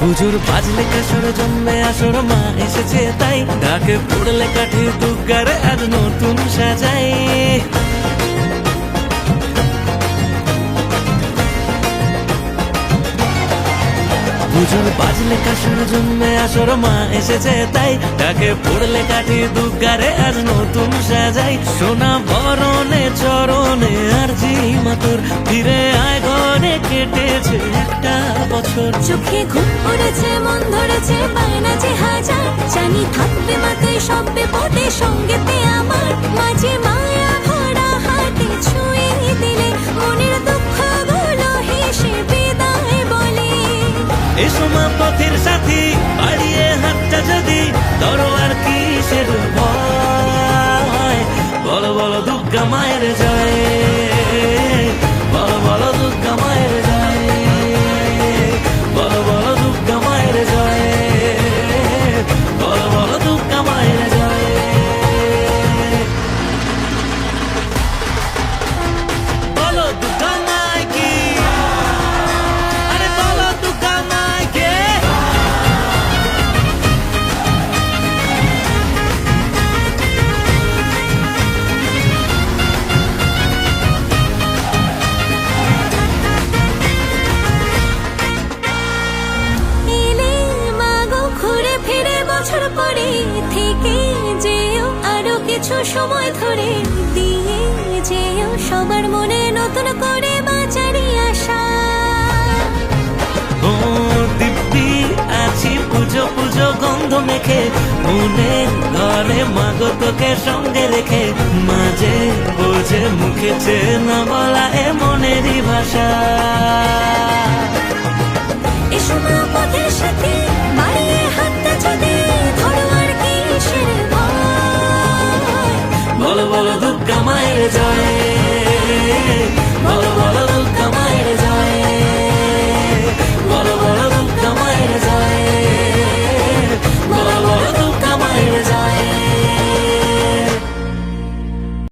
পুজোর বাজলে কাসর জন্মে আসর, মা এসেছে তাই। ডাকে পড়লে কাঠি দুর্গার আজ নতুন সাজাই পুজোর বাজলে কাসর জন্মে আসর, মা এসেছে তাই। ডাকে পড়লে কাঠি দুর্গারে আজ নতুন সাজাই সোনা বরণে, চরণে আর জি বছর চোখে ঘুম পড়েছে, মন ধরেছে, বায়না যে হাজার। জানি থাকবে মাতে সব বিপদে সঙ্গেতে আমার। মাঝে মায়া ভরা হাতে ছুঁয়ে দিলে, মনের দুঃখগুলো হেসে বিদায় বলে। এসো পথের সাথী বাড়িয়ে হাতটা যদি ধরো আর কিসের ভয় বলো বলো, দুর্গা মায়ের জয়। কিছু সময় ধরে দিয়ে যেও সবার মনে নতুন করে বাঁচারি আশা। ও দিব্যি আছি পুজো পুজো গন্ধ মেখে, মনে ঘরে মাগো সঙ্গে রেখে, মাঝে বোঝে মুখে চেনা বলা এ মনেরই ভাষা। ভয় ভালো বলো